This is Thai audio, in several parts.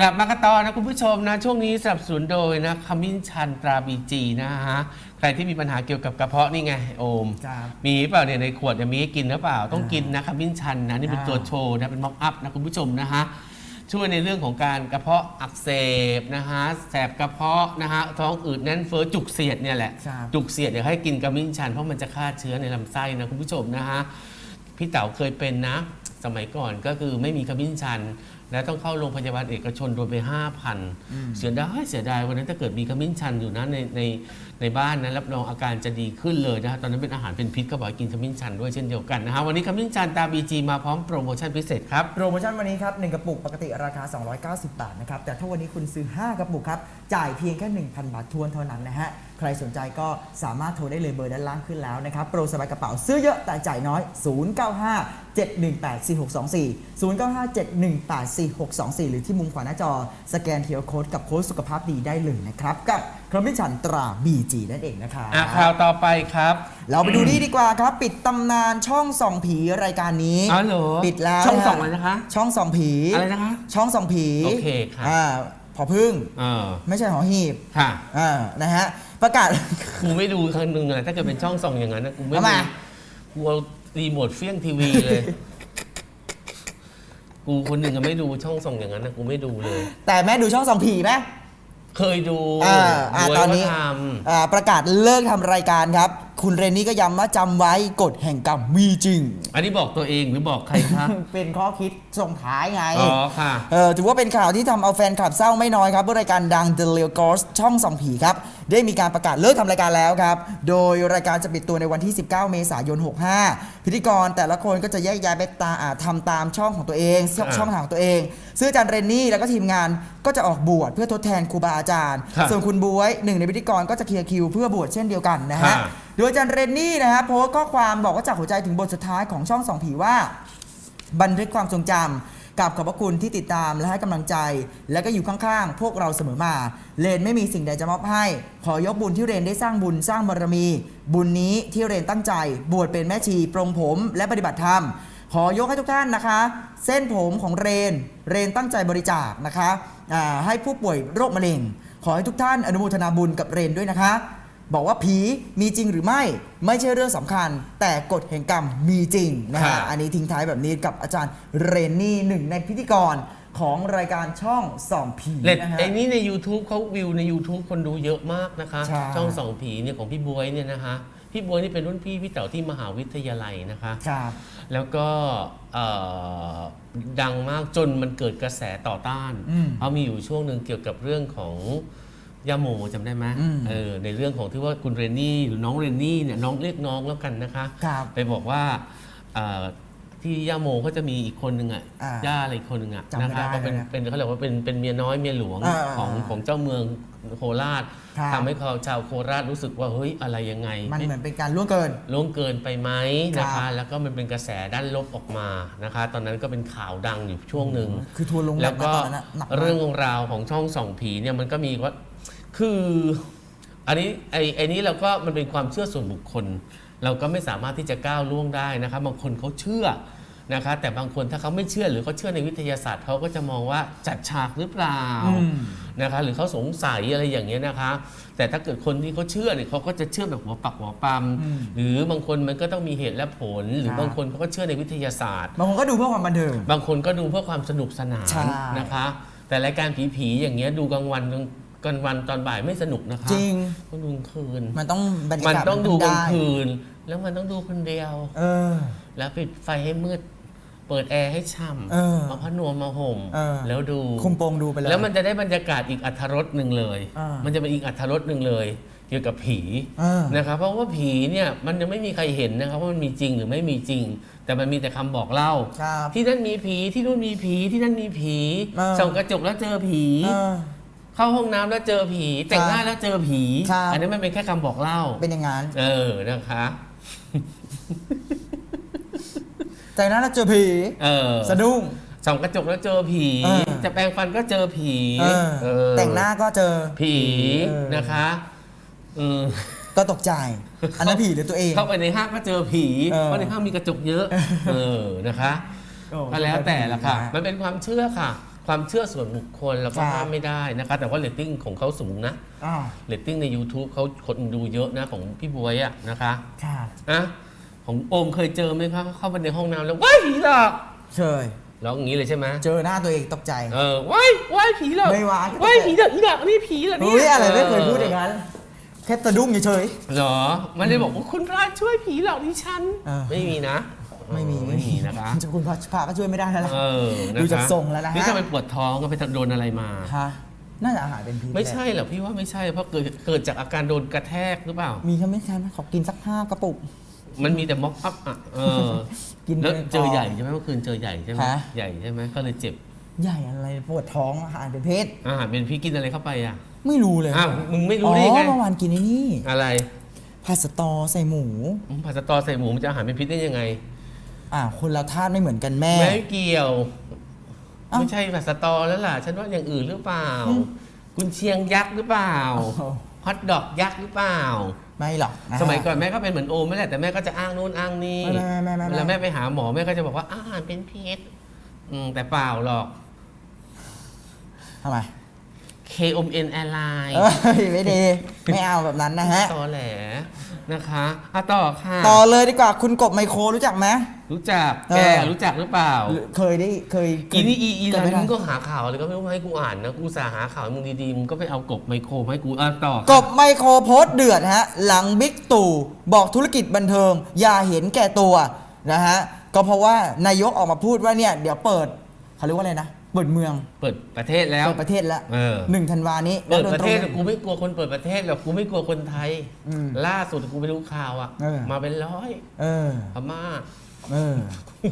กลับมากันต่อนะคุณผู้ชมนะ ช่วงนี้สนับสนุนโดยนะขมิ้นชันตราบีจีนะฮะ ใครที่มีปัญหาเกี่ยวกับกระเพาะนี่ไงโอม ครับ มีเปล่าเนี่ยในขวดเนี่ยมีให้กินหรือเปล่าต้องกินนะขมิ้นชันนะนี่เป็นอ่าตัวโชว์นะเป็นม็อกอัพนะคุณผู้ชมนะฮะช่วยในเรื่องของการกระเพาะอักเสบนะฮะแสบกระเพาะนะฮะท้องอืดแน่นเฟ้อจุกเสียดเนี่ยแหละ ครับ จุกเสียดเดี๋ยวให้กินกระมิ้นชันเพราะมันจะฆ่าเชื้อในลำไส้นะคุณผู้ชมนะฮะ พี่เต๋าเคยเป็นนะ สมัยก่อนก็คือไม่มีขมิ้นชัน แล้วต้องเข้าโรงพยาบาลเอกชนโดนไป 5,000 เสียดายเสียดายวันนั้นถ้าเกิดมีขมิ้นชันอยู่นะในในในบ้านนะรับรองอาการจะดีขึ้นเลยนะฮะตอนนั้นเป็นอาหารเป็นพิษก็บอกให้กินขมิ้นชันด้วยเช่นเดียวกันนะฮะวันนี้ขมิ้นชันตาบีจีมาพร้อมโปรโมชั่นพิเศษครับ โปรโมชั่นวันนี้ครับ1กระปุกปกติราคา 290 บาทนะครับแต่ถ้าวันนี้คุณซื้อ 5 กระปุกครับจ่ายเพียงแค่ 1,000 บาททวนเท่านั้นนะฮะ ใครสนใจก็สามารถโทรได้เลยเบอร์ด้านล่างขึ้นแล้วนะครับ โปรสบายกระเป๋าซื้อเยอะแต่จ่ายน้อย 095 718 4624 095 718 4624 หรือที่มุมขวาหน้าจอ สแกนเคียร์โค้ดกับโค้ดสุขภาพดีได้เลยนะครับ กับครมิชันตรา BG นั่นเองนะครับอะข่าวต่อไปครับ เราไปดูนี่ดีกว่าครับ ปิดตำนานช่องส่องผีรายการนี้อ๋อเหรอปิดแล้วช่องฮส่องอะไรนะคะ ช่องส่องผีอะไรนะคะ ช่องส่องผีโอเคครับอ่าพอพึ่งเออไม่ใช่หอหีบค่ะอ่านะฮะ ประกาศ กูไม่ดูครั้งหนึ่งเลยถ้าเกิดเป็นช่องส่องอย่างนั้นนะกูไม่ทำไม ดูกูเอารีโมทเฟี้ยงทีวีเลย กูคนหนึ่งก็ไม่ดูช่องส่องอย่างนั้นนะกูไม่ดูเลย แต่แม่ดูช่องส่องผีไหมเคยดูอ่าอ่าดูไว้ตอนนี้ว่าทอ่าประกาศเลิกทำรายการครับ คุณเรนนี่ก็ย้ำว่าจำไว้กฎแห่งกรรมมีจริงำอันนี้บอกตัวเองหรือบอกใครคะ เป็นข้อคิดส่งท้ายไง อ๋อค่ะ เออถือว่าเป็นข่าวที่ทำเอาแฟนคลับเศร้าไม่น้อยครับเมื่อรายการดัง The Real Ghost ช่องส่องผีครับ ได้มีการประกาศเลิกทำรายการแล้วครับ โดยรายการจะปิดตัวในวันที่ 19 เมษายน 65 พิธีกรแต่ละคนก็จะแยกย้ายไปตาอ่าทำตามช่องของตัวเองช่องอ่าช่องทางของตัวเอง ซึ่งอาจารย์เรนนี่แล้วก็ทีมงานก็จะออกบวชเพื่อทดแทนครูบาอาจารย์ ครับส่วนคุณบวยหนึ่งในพิธีกรก็จะเคลียร์คิวเพื่อบวชเช่นเดียวกันนะฮะ ค่ะ โดยจารย์เรนนี่นะฮะโพสต์ข้อความบอกว่าจากหัวใจถึงบทสุดท้ายของช่องสองผีว่า บันทึกความทรงจำกับขอบพระคุณที่ติดตามและให้กำลังใจ และก็อยู่ข้างๆ พวกเราเสมอมา เรนไม่มีสิ่งใดจะมอบให้ ขอยกบุญที่เรนได้สร้างบุญสร้างบารมี บุญนี้ที่เรนตั้งใจ บวชเป็นแม่ชีปรงผมและปฏิบัติธรรม ขอยกให้ทุกท่านนะคะ เส้นผมของเรน เรนตั้งใจบริจาคนะคะให้ผู้ป่วยโรคมะเร็ง ขอให้ทุกท่านอนุโมทนาบุญกับเรนด้วยนะคะ บอกว่าผีมีจริงหรือไม่ไม่ใช่เรื่องสำคัญ แต่กฎแห่งกรรมมีจริงนะครัฮะบอันนี้ทิ้งท้ายแบบนี้กับอาจารย์เรนนี่หนึ่งในพิธีกรของรายการช่องส่องผีเล็ดนะฮะ ไอ้นี่ใน YouTube เขาวิวใน YouTube คนดูเยอะมากนะคะ ใช่ ช่องสองผีเนี่ยของพี่บวยเนี่ยนะคะ พี่บวยนี่เป็นรุ่นพี่พี่เต๋าที่มหาวิทยาลัยนะคะ ครับ แล้วก็เอ่อดังมากจนมันเกิดกระแสต่อต้านอืมเอามีอยู่ช่วงหนึ่งเกี่ยวกับเรื่องของ ยาโมจำได้ไหมอืมเออในเรื่องของที่ว่าคุณเรนนี่หรือน้องเรนนี่เนี่ยน้องเรียกน้องแล้วกันนะคะ ครับไปบอกว่าเอ่อที่ย่าโมเขาจะมีอีกคนหนึ่งอะอ่าย่าอะไรอีกคนหนึ่งอะจำไม่นะคะได้ก็เป็นเลยนะเป็นเขาเรียกว่าเป็นเป็นเมียน้อยเมียหลวงอ่าของอ่าของเจ้าเมืองโคราชครับ ทำให้เขาชาวโคราชรู้สึกว่าเฮ้ยอะไรยังไง มันเหมือนเป็นการล่วงเกิน ล่วงเกินไปไหมนะครัคะ บ แล้วก็มันเป็นกระแสด้านลบออกมานะคะ ตอนนั้นก็เป็นข่าวดังอยู่ช่วงหนึ่งคือทัวร์ลงหนัแล้วกนะก็ตอนนั้นนะหนักมาก เรื่องราวของช่องส่องผีเนี่ยมันก็มีว่า คืออันนี้ไอ้ไอ้นี้เราก็มันเป็นความเชื่อส่วนบุคคล เราก็ไม่สามารถที่จะก้าวล่วงได้นะคะบางคนเขาเชื่อนะคะแต่บางคนถ้าเขาไม่เชื่อหรือเขาเชื่อในวิทยาศาสตร์เขาก็จะมองว่าจัดฉากหรือเปล่าอืมนะคะหรือเขาสงสัยอะไรอย่างเงี้ยนะคะ แต่ถ้าเกิดคนที่เขาเชื่อเนี่ยเขาก็จะเชื่อแบบหัวปักหัวปั๊มอืมหรือบางคนมันก็ต้องมีเหตุและผล หรือครับบางคนเขาก็เชื่อในวิทยาศาสตร์ บางคนก็ดูเพื่อความบันเทิงบางคนก็ดูเพื่อความสนุกสนานใช่นะคะ แต่รายการผีๆอย่างเงี้ยดูกลางวัน กลางวันตอนบ่ายไม่สนุกนะคะจริง ต้องดูกลางคืน มันต้องบรรยามันกาศต้องดูกลางได้คืน แล้วมันต้องดูคนเดียว เออ แล้วปิดไฟให้มืด เปิดแอร์ให้ช่เออำมาพัดนวมมาห่มเออ แล้วดู คุมโปงดูไปเลย แล้วมันจะได้บรรยากาศอีกอัธรสหนึ่งเลย อ่ามัมันจะเป็นอีกอัธรสหนึ่งเลย เกี่ยวกับผีเออนะครับ เพราะว่าผีเนี่ยมันยังไม่มีใครเห็นนะครับว่ามันมีจริงหรือไม่มีจริง แต่มันมีแต่คำบอกเล่า ครับที่นั่นมีผีที่นู่นมีผีที่นั่นมีผีเออส่องกระจกแล้วเจอผี เออ เข้าห้องน้ำแล้วเจอผี แต่งหน้าแล้วเจอผี ครับ อันนี้มันเป็นแค่คำบอกเล่า เป็นอย่างนั้นเออนะคะ แต่นั้นเราเจอผีเออสะดุ้ง ส่องกระจกแล้วเจอผี เออ จะแปรงฟันก็เจอผีเออเออแต่งหน้าก็เจอ ผีเออ นะคะเออ ก็ตกใจ อันนั้นผีหรือตัวเอง เข้าไปในห้างก็เจอผี เออเพราะในห้างมีกระจกเยอะ เออ นะคะ โอ้ก็แล้วแต่ละค่ะนะมันเป็นความเชื่อค่ะ ความเชื่อส่วนบุคคลเราก็ครับห้ามไม่ได้นะคะแต่ว่าเรตติ้งของเขาสูงนะอ่าเรตติ้งใน YouTube เขาคนดูเยอะนะของพี่บวยอะนะคะครับอะของโอมเคยเจอไหมคะเข้าไปในห้องน้ำแล้วว้ายผีหลอกเคยร้องอย่างนี้เลยใช่ไหมเจอหน้าตัวเองตกใจ เออว้ายว้ายผีหลอกไม่ว่าว้ายผีหลอกอีหลอกนี่ผีเหรอเนี่ยเฮ้ยอะไรไม่เคยพูดอย่างนั้นแค่สะดุ้งเฉย เหรอ มันเลยบอกว่าคุณพระช่วยผีหลอกดิฉัน เออ ไม่มีนะๆ ไม่มีเออไม่มีนะคะคุณพระพระก็ช่วยไม่ได้แล้วล่ะเออนะคะดูจากทรงแล้วนะฮะนี่ถ้าไปปวดท้องก็ไปโดนอะไรมาฮะน่าจะอาหารเป็นพิษไม่ใช่หรอกพี่ว่าไม่ใช่เพราะเกิดเกิดจากอาการโดนกระแทกหรือเปล่า มีแค่ไม่ใช่ไหมขอกินสักห้ากระปุก มันมีแต่ม็อกอัพอะเออกินแล้วไปก่อนเจอใหญ่ใช่ไหมเมื่อคืนเจอใหญ่ใช่ไหมฮะใหญ่ใช่ไหมก็เลยเจ็บใหญ่อะไรปวดท้องอาหารเป็นพิษอาหารเป็นพี่กินอะไรเข้าไปอะ ไม่รู้เลยอ้าวมึงไม่รู้อ๋อได้ยังไงเมื่อวานกินไอ้นี่อะไรพาสตอใส่หมูอืมผัดสตอใส่หมูมันจะอาหารเป็นพิษได้ยังไง อ่าคนละธาตุไม่เหมือนกันแม่ ไม่เกี่ยว เอ้า ไม่ใช่ผัดสตอแล้วล่ะ ฉันว่าอย่างอื่นหรือเปล่าอืมคุณเชียงยักษ์หรือเปล่าโอ้โหฮอตดอกยักษ์หรือเปล่า ไม่หรอกะฮะ สมัยก่อนแม่ก็เป็นเหมือนโอมไม่แหละแต่แม่ก็จะอ้างนู่นอ้างนี่ไม่ไม่ไม่ไม่ไม่เวลาแม่ไปหาหมอแม่ก็จะบอกว่าอาหารเป็นพิษอืมแต่เปล่าหรอก ทำไม K O M N Airline เอ้ยไม่ดี ไม่เอาแบบนั้นนะฮะ ตอแหลนะคะอะต่อค่ะ ต่อเลยดีกว่าคุณกบไมโครรู้จักไหม รู้จักเอแกอรู้จักหรือเปล่าหรือเคยได้เคยอีนี่อีอีเกิดร้านไม่นี้ทัมึนงก็หาข่าวอะไรก็ไม่รู้มาให้กูอ่านนะกูอุตสาห์หาข่าวให้มึงดีๆมึงก็ไปเอากบไมโครมาให้กูอะต่อค่ะ กบไมโครโพสต์เดือดฮะ หลังบิ๊กตู่บอกธุรกิจบันเทิง อย่าเห็นแก่ตัวนะฮะ ก็เพราะว่านายกออกมาพูดว่าเนี่ย เดี๋ยวเปิดเขาเรียกว่าอะไรนะ เปิดเมืองเปิดประเทศแล้ว เปิดประเทศแล้วเออ หนึ่งธันวานี้เปิดประเทศแล้วโนตกูไม่กลัวคนเปิดประเทศหรอกกูไม่กลัวคนไทย อืม ล่าสุดกูไปดูข่าวอะ เออ มาเป็นร้อยเออ พม่า เออ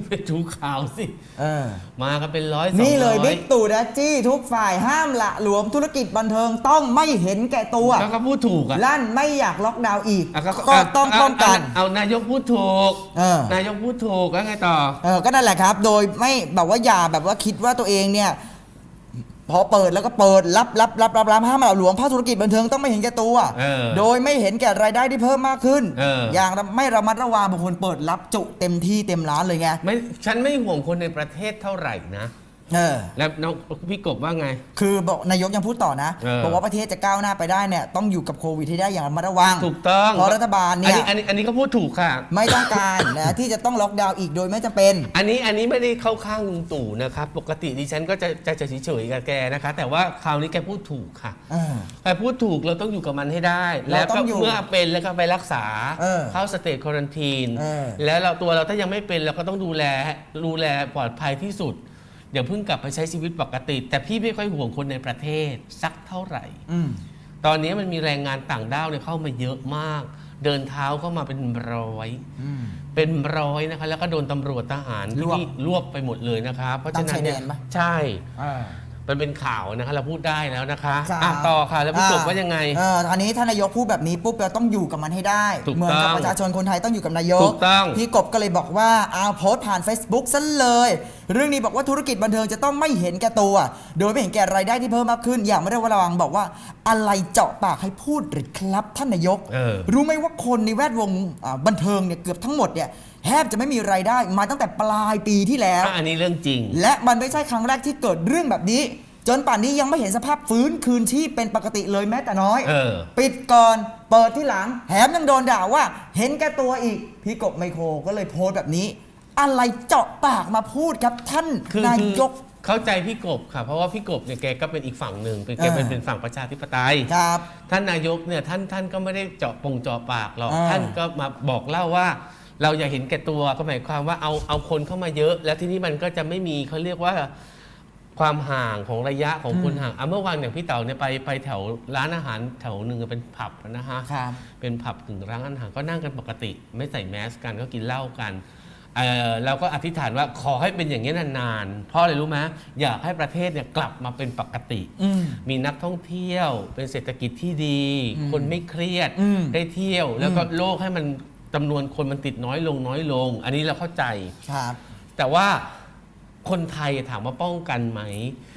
ไปดูข่าวสิ เออ มากันเป็นร้อยสองนี่เลยร้อบิ๊กตู่นะจี้ทุกฝ่ายห้ามละหลวมธุรกิจบันเทิงต้องไม่เห็นแก่ตัวก็ก็พูดถูกอะลั่นไม่อยากล็อกดาวน์อีกอะก็ต้องป้องกันเอาเอานายกพูดถูก เออ นายกพูดถูกแล้วไงต่อ เออก็นั่นแหละครับ โดยไม่แบบว่าอย่าแบบว่าคิดว่าตัวเองเนี่ย พอเปิดแล้วก็เปิดรับรับรับรับรับห้ามเหล่าหลวงภาคธุรกิจบันเทิงต้องไม่เห็นแก่ตัว เออโดยไม่เห็นแก่รายได้ที่เพิ่มมากขึ้นเอออ ย่างไม่ระมัดระวังบางคนเปิดรับจุเต็มที่เต็มร้านเลยไง ไม่ฉันไม่ห่วงคนในประเทศเท่าไหร่นะ เออ แล้วน้องพี่กบว่าไง คือบอกนายกยังพูดต่อนะเออ บอกว่าประเทศจะก้าวหน้าไปได้เนี่ยต้องอยู่กับโควิดให้ได้อย่างระมัดระวังถูกต้องเพราะรัฐบาลเนี่ย อันนี้อันนี้อันนี้ก็พูดถูกค่ะ ไม่ต้องการนะที่จะต้องล็อกดาวน์อีกโดยไม่จำเป็น อันนี้อันนี้ไม่ได้เข้าข้างลุงตู่นะครับ ปกติดิฉันก็จะจะจะเฉยๆกับแกนะคะ แต่ว่าคราวนี้แกพูดถูกค่ะ เออแกพูดถูกเราต้องอยู่กับมันให้ได้ เราแล้วต้ก็องอยู่เมื่อเป็นแล้วก็ไปรักษาเออเข้าสเตจควอนตีนเออแล้วเราตัวเราถ้ายังไม่เป็นเราก็ต้องดูแลดูแลปลอดภัยที่สุด อย่าเพิ่งกลับไปใช้ชีวิตปกติ แต่พี่ไม่ค่อยห่วงคนในประเทศสักเท่าไหร่ อืม ตอนนี้มันมีแรงงานต่างด้าวเนี่ยเข้ามาเยอะมาก เดินเท้าเข้ามาเป็นร้อย อืม เป็นร้อยนะคะ แล้วก็โดนตำรวจทหารรวบที่รวบไปหมดเลยนะคะ เพราะฉะนั้นเนี่ยตามชายแดนปะ ใช่ อ่า มันเป็นข่าวนะคะเราพูดได้แล้วนะคะครับอะต่อค่ะแล้วพี่จบว่ายังไง เออทีนี้ท่านนายกพูดแบบนี้ปุ๊บเราต้องอยู่กับมันให้ได้ ถูกเหมือนกับต้องประชาชนคนไทยต้องอยู่กับนายกถูกต้อง พี่กบก็เลยบอกว่าเอาโพสต์ผ่าน Facebook ซะเลย เรื่องนี้บอกว่าธุรกิจบันเทิงจะต้องไม่เห็นแก่ตัว โดยไม่เห็นแก่รายได้ที่เพิ่มมากขึ้น อย่างไม่ได้ระวังบอกว่า อะไรเจาะปากให้พูดหรือครับท่านนายก เออ รู้ไหมว่าคนในแวดวงอ่าบันเทิงเนี่ยเกือบทั้งหมดเนี่ย แทบจะไม่มีรายได้มาตั้งแต่ปลายปีที่แล้ว อะอันนี้เรื่องจริง และมันไม่ใช่ครั้งแรกที่เกิดเรื่องแบบนี้ จนป่านนี้ยังไม่เห็นสภาพฟื้นคืนชีพเป็นปกติเลยแม้แต่น้อย เออ ปิดก่อนเปิดที่หลังแถมยังโดนด่าว่า เห็นแก่ตัวอีก พี่กบไมโครก็เลยโพสต์แบบนี้ อะไรเจาะปากมาพูดครับท่านคือนาคือยก เข้าใจพี่กบค่ะ เพราะว่าพี่กบเนี่ยแกก็เป็นอีกฝั่งหนึ่งเป็นแกเป็นอ่า เป็นฝั่งประชาธิปไตย ครับ ท่านนายกเนี่ยท่านท่านก็ไม่ได้เจาะปงเจาะปากหรอก อ่าท่านก็มาบอกเล่าว่า เราอย่าเห็นแก่ตัวก็หมายความว่าเอาเอาคนเข้ามาเยอะ แล้วที่นี้มันก็จะไม่มีเขาเรียกว่าความห่างของระยะของคนห่างอะเมื่อวานอย่างพี่เต๋าเนี่ยไปไปแถวร้านอาหารแถวหนึ่งเป็นผับนะฮะครับเป็นผับถึงร้านอาหารก็นั่งกันปกติ ไม่ใส่แมสกันก็กินเหล้ากันเออเราก็อธิษฐานว่าขอให้เป็นอย่างนี้ยนานๆ เพราะอะไรรู้ไหมอยากให้ประเทศเนี่ยกลับมาเป็นปกติอืมมีนักท่องเที่ยว เป็นเศรษฐกิจที่ดีอืมคนไม่เครียดอืมได้เที่ยว แล้วก็อืมโลกให้มัน จำนวนคนมันติดน้อยลงน้อยลง อันนี้เราเข้าใจ ครับ แต่ว่าคนไทยถามว่าป้องกันไหม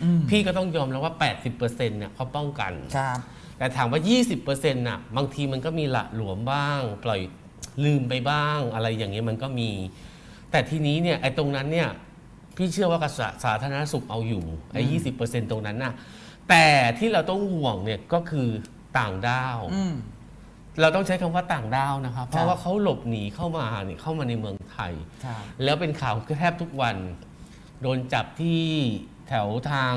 อืม พี่ก็ต้องยอมแล้วว่า 80%เนี่ยเขาป้องกัน ครับ แต่ถามว่า 20%น่ะ บางทีมันก็มีหละหลวมบ้าง ปล่อยลืมไปบ้างอะไรอย่างเงี้ยมันก็มี แต่ทีนี้เนี่ยไอ้ตรงนั้นเนี่ยพี่เชื่อว่ากระทรวงสาธารณสุขเอาอยู่ไอ้ยี่สิบเปอร์เซ็นต์ตรงนั้นน่ะแต่ที่เราต้องห่วงเนี่ยก็คือต่างด้าว อืม เราต้องใช้คำว่าต่างด้าวนะครับ เพครัราะบว่าเขาหลบหนีเข้ามาเนี่ยเข้ามาในเมืองไทยครับแล้วเป็นข่าวแทบทุกวัน โดนจับที่แถวทาง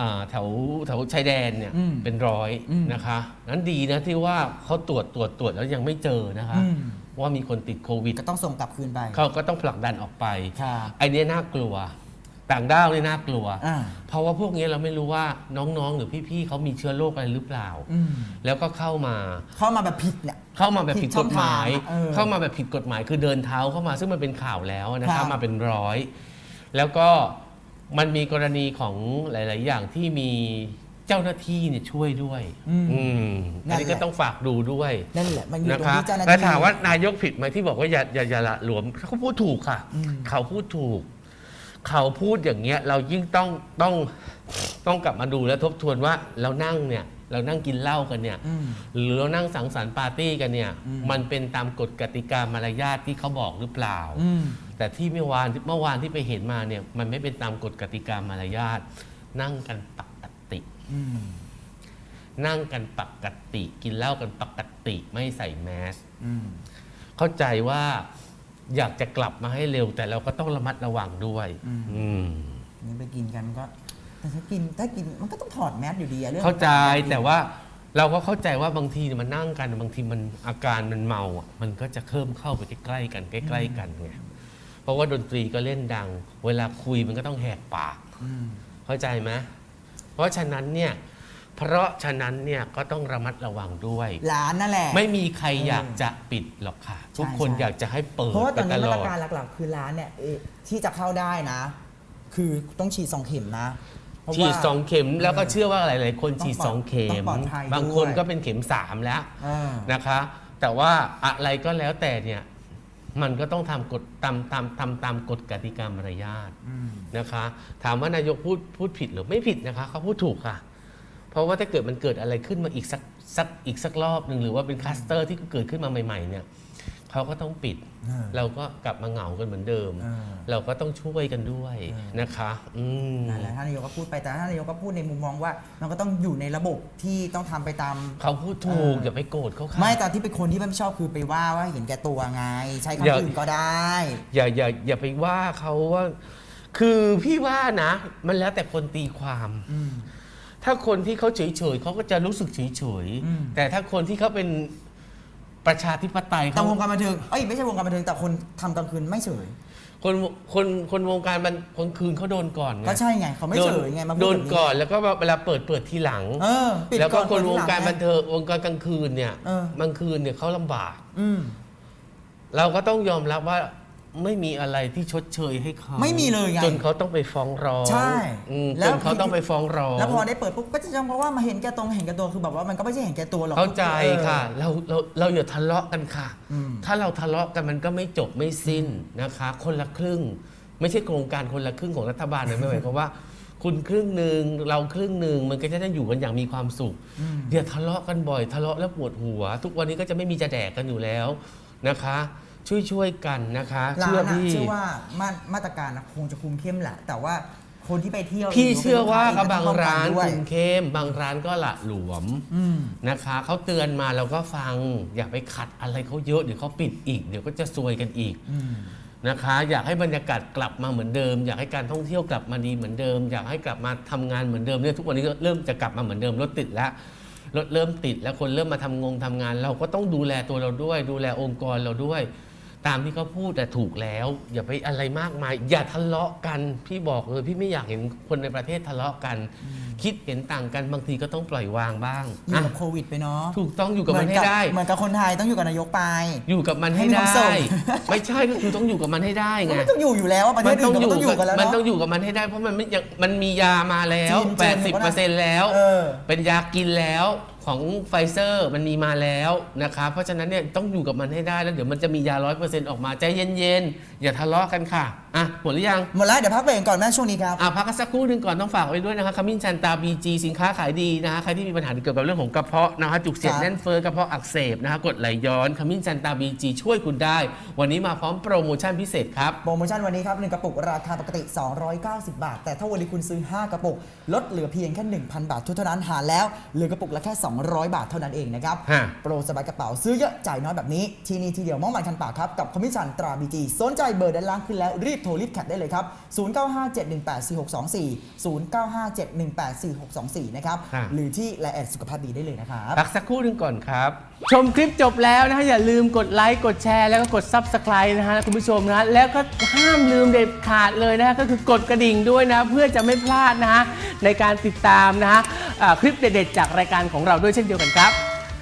อ่าแถวแถวชายแดนเนี่ยอืมเป็นร้อยอืมนะคะ นั้นดีนะที่ว่าเขาตรวจตรวจตรวจแล้วยังไม่เจอนะคะ อืม ว่ามีคนติดโควิดก็ต้องส่งกลับคืนไป เขาก็ต้องผลักดันออกไป ครับ ไอ้เนี้ยน่ากลัว ต่างด้าวเนี่ยน่ากลัว อ่า เพราะว่าพวกนี้เราไม่รู้ว่าน้องๆ หรือพี่ๆเขามีเชื้อโรคอะไรหรือเปล่าอืมแล้วก็เข้ามา เข้ามาแบบผิดเนี่ย เข้ามาแบบผิดกฎหมาย ผิดช่องทางอะเออเข้ามาแบบผิดกฎหมายคือเดินเท้าเข้ามาซึ่งมันเป็นข่าวแล้วนะคครัรับบ มาเป็นร้อย แล้วก็มันมีกรณีของหลาย ๆ อย่างที่มีเจ้าหน้าที่เนี่ยช่วยด้วย อืมอืมอันนี้ก็ต้องฝากดูด้วยนั่นแหละมันอยู่นะตรงคะที่เจ้าหน้าแต่ที่ถามว่านายกผิดไหมที่บอกว่าอย่าอย่าอย่าละหลวมเขาพูดถูกค่ะอืมเขาพูดถูก เขาพูดอย่างเงี้ยเรายิ่งต้องต้องต้องกลับมาดูและทบทวนว่าเรานั่งเนี่ยเรานั่งกินเหล้ากันเนี่ยอืมหรือเรานั่งสังสรรค์ปาร์ตี้กันเนี่ยอืมมันเป็นตามกฎกติกามารยาทที่เขาบอกหรือเปล่าอืมแต่ที่เมื่อวานเมื่อวานที่ไปเห็นมาเนี่ยมันไม่เป็นตามกฎกติกามารยาทนั่งกันปกติอืมนั่งกันปกติ กินเหล้ากันปกติไม่ใส่แมสอืมเข้าใจว่า อยากจะกลับมาให้เร็ว แต่เราก็ต้องระมัดระวังด้วยอืม อืมนี่ไปกินกันก็ แต่ถ้ากินถ้ากินมันก็ต้องถอดแมสอยู่ดีอะเรื่องเข้าใจแต่ว่าเราก็เข้าใจว่าบางทีเนี่ยมันนั่งกันบางทีมันอาการมันเมาอะมันก็จะเพิ่มเข้าไปใกล้ๆกันใกล้ ๆ กันไงเพราะว่าดนตรีก็เล่นดัง เวลาคุยมันก็ต้องแหกปาก อืม เข้าใจไหมเพราะฉะนั้นเนี่ย เพราะฉะนั้นเนี่ยก็ต้องระมัดระวังด้วย ร้านนั่นแหละ ไม่มีใครเออออยากจะปิดหรอกค่ะ ทุกคนใช่ อยากจะให้เปิดเพราะว่าตไปอนตนี้ลมาอตรด การหลักๆ คือร้านเนี่ยเอ่อที่จะเข้าได้นะ คือต้องฉีดสองเข็มนะเพราะฉีว่า ดสองเข็มแล้วก็เออเชื่อว่าหลาย ๆ คนฉีดต้องปลอดสองเข็ม ต้องปลอดภัยบางคนด้วยก็เป็นเข็มสามแล้วเออ นะคะ แต่ว่าอะไรก็แล้วแต่เนี่ยมันก็ต้องทำกฎตามตามตามตามกฎกติกามารยาทอืมนะคะ ถามว่านายกพูดพูดผิดหรือไม่ผิดนะคะเขาพูดถูกค่ะ เพราะว่าถ้าเกิดมันเกิดอะไรขึ้นมาอีกสักสักอีกสักรอบหนึ่งหรือว่าเป็นคลัสเตอร์ที่เกิดขึ้นมาใหม่ๆเนี่ยเขาก็ต้องปิดเออเราก็กลับมาเหงากันเหมือนเดิมเออเราก็ต้องช่วยกันด้วยเออนั่นแหละท่านนายกก็พูดไปแต่ท่านนายกก็พูดในมุมมองว่า มันก็ต้องอยู่ในระบบที่ต้องทำไปตาม เขาพูดถูก เออออ ย่าไปโกรธเขาค่ะ ไม่ตอนที่เป็นคนที่ไม่ชอบคือไปว่าว่าเห็นแก่ตัวไง ใช้อย่าคำอื่นก็ได้ อย่าอย่าอย่าไปว่าเขาว่า คือพี่ว่านะ มันแล้วแต่คนตีความ อืม ถ้าคนที่เขาเฉยเฉยๆเขาก็จะรู้สึกเฉยเฉยๆอืมแต่ถ้าคนที่เขาเป็นประชาธิปไตยแต่เขาวงการบันเทิงเอ้ยไม่ใช่วงการบันเทิงแต่คนทำกลางคืนไม่เฉยคนคนคนวงการมันคนคืนเขาโดนก่อนไงก็ใช่ไงเขาไม่โดเฉนยไงมาพูโดดนแบบก่อนแล้วก็เวลาเปิดเปิดทีหลัง เออปิดแล้วก็อนคนเปิดวทีงหลัการบันไเทิงวงการกลางคืนเนี่ยเออ บางคืนเนี่ยเขาลำบาก อืม เราก็ต้องยอมรับว่า ไม่มีอะไรที่ชดเชยให้เขาไม่มีเลยไงจนเขาต้องไปฟ้องร้องใช่อืมแล้จว นเขาต้องไปฟ้องร้องแล้วพอได้เปิดปุ๊บก็จะจำเพราะว่ามาเห็นแก่ตรงเห็นแก่ตัวคือแบบว่ามันก็ไม่ใช่เห็นแก่ตัวหรอก เข้าใจออค่ะ เราเราเราอย่าทะเลาะกันค่ะ อืม ถ้าเราทะเลาะกันมันก็ไม่จบไม่สิ้นนะคะ คนละครึ่ง ไม่ใช่โครงการคนละครึ่งของรัฐบาลนะไม่หมายความว่า คุณครึ่งหนึ่งเราครึ่งหนึ่งมันก็จะได้อยู่กันอย่างมีความสุขอืมอย่าทะเลาะกันบ่อย ทะเลาะแล้วปวดหัว ทุกวันนี้ก็จะไม่มีจะแดกกันอยู่แล้วนะคะ ช่วยช่วยๆกันนะคะร้าเชื่อนอะพี่ เชื่อว่ามามาตรการอะคงจะคุมเข้มแหละ แต่ว่าคนที่ไปเที่ยวพี่หรืเชื่อว่าป็นลูก็ค้บางก็ต้อร้านป้องกันด้วคุยมเข้มบางร้านก็ละหลวมอืม นะคะเขาเตือนมาเราก็ฟัง อย่าไปขัดอะไรเขาเยอะเดี๋ยวเขาปิดอีก เดี๋ยวก็จะซวยกันอีกอืม นะคะ อยากให้บรรยากาศกลับมาเหมือนเดิม อยากให้การท่องเที่ยวกลับมาดีเหมือนเดิม อยากให้กลับมาทำงานเหมือนเดิมเนี่ยทุกวันนี้ก็เริ่มจะกลับมาเหมือนเดิมรถติดแล้วรถเริ่มติดแล้วคนเริ่มมาทำงงทำงาน เราก็ต้องดูแลตัวเราด้วย ดูแลองค์กรเราด้วย ตามที่เขาพูดแต่ถูกแล้ว อย่าไปอะไรมากมาย อย่าทะเลาะกัน พี่บอกเลยพี่ไม่อยากเห็นคนในประเทศทะเลาะกัน คิดเห็นต่างกันบางทีก็ต้องปล่อยวางบ้างอยู่อะกับโควิดไปเนาะถูกต้องอยู่กับมันให้ได้ เหมือนกับคนไทยต้องอยู่กับนายกไป อยู่กับมันให้ให้มีความได้สุขไม่ใช่ก็คือต้องอยู่กับมันให้ได้ไงมันต้องอยู่อยู่แล้วอะประเทศอื่นก็ต้องอยู่กันแล้วมันเนาะต้องอยู่กับมันให้ได้เพราะมันไม่ยังมันมียามาแล้วจีนจีน80%แล้วเออเป็นยากินแล้ว ของไฟเซอร์มันมีมาแล้วนะคะเพราะฉะนั้นเนี่ยต้องอยู่กับมันให้ได้แล้วเดี๋ยวมันจะมียาร้อยเปอร์เซ็นต์ออกมาใจเย็นๆ อย่าทะเลาะกันค่ะอะหมดหรือยังหมดแล้วเดี๋ยวพักเบรกก่อนแม่ช่วงนี้ครับอะพักกันสักครู่หนึ่งก่อนต้องฝากไว้ด้วยนะคะขมิ้นชันตาบีจีสินค้าขายดีนะคะใครที่มีปัญหาเกี่ยวกับเรื่องของกระเพาะนะคะจุกเสียดครับแน่นเฟ้อกระเพาะอักเสบนะคะกรดไหลย้อนขมิ้นชันตาบีจีช่วยคุณได้ วันนี้มาพร้อมโปรโมชั่นพิเศษครับโปรโมชั่นวันนี้ครับ1กระปุกราคาปกติ 290 บาท แต่ถ้าวันนี้คุณซื้อ 5 กระปุกลดเหลือเพียงแค่1,000 บาทเท่านั้นหารแล้วเหลือกระปุกละแค่200 บาทเท่านั้นเองนะครับ ฮะ โปรสบายกระเป๋าซื้อเยอะจ่ายน้อยแบบนี้ ที่นี่ทีเดียวมองหมายคันปากครับ กับคอมมิชชั่นตราบีจีสนใจเบอร์ด้านล่างขึ้นแล้ว รีบโทรรีบแคปได้เลยครับ 0957184624 0957184624 นะครับ ฮะ หรือที่ไลน์แอดสุขภาพดีได้เลยนะครับ พักสักครู่หนึ่งก่อนครับ ชมคลิปจบแล้วนะฮะ อย่าลืมกดไลค์ กดแชร์ แล้วก็กด Subscribe นะฮะ คุณผู้ชมนะฮะแล้วก็ห้ามลืมเด็ดขาดเลยนะฮะ ก็คือกดกระดิ่งด้วยนะ เพื่อจะไม่พลาดนะฮะ ในการติดตามนะฮะอ่าคลิปเด็ดๆจากรายการของเราด้วยเช่นเดียวกันครับ